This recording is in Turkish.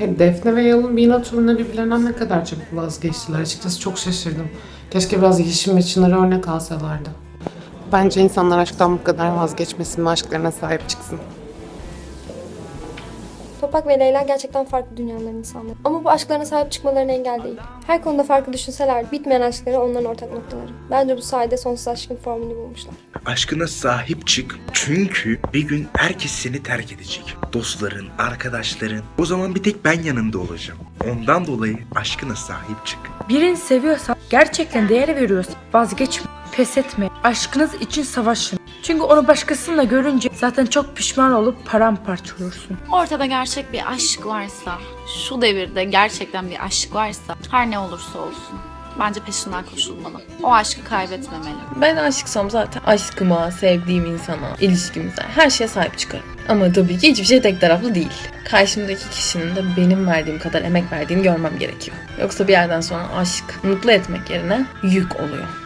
Defne ve Yalın Bina turuna birbirlerinden ne kadar çabuk vazgeçtiler. Açıkçası çok şaşırdım. Keşke biraz Yeşim ve Çınar'a örnek alsalardı. Bence insanlar aşktan bu kadar vazgeçmesin ve aşklarına sahip çıksın. Toprak ve Leyla gerçekten farklı dünyaların insanları. Ama bu aşklarına sahip çıkmalarına engel değil. Her konuda farklı düşünseler bitmeyen aşkları onların ortak noktaları. Bence bu sayede sonsuz aşkın formülünü bulmuşlar. Aşkına sahip çık. Çünkü bir gün herkes seni terk edecek. Dostların, arkadaşların. O zaman bir tek ben yanında olacağım. Ondan dolayı aşkına sahip çık. Birini seviyorsan, gerçekten değer veriyorsan vazgeçme, pes etme. Aşkınız için savaşın. Çünkü onu başkasıyla görünce zaten çok pişman olup paramparça olursun. Ortada gerçek bir aşk varsa, şu devirde gerçekten bir aşk varsa her ne olursa olsun bence peşinden koşulmalı. O aşkı kaybetmemeli. Ben aşıksam zaten aşkıma, sevdiğim insana, ilişkimize, her şeye sahip çıkarım. Ama tabii ki hiçbir şey tek taraflı değil. Karşımdaki kişinin de benim verdiğim kadar emek verdiğini görmem gerekiyor. Yoksa bir yerden sonra aşk mutlu etmek yerine yük oluyor.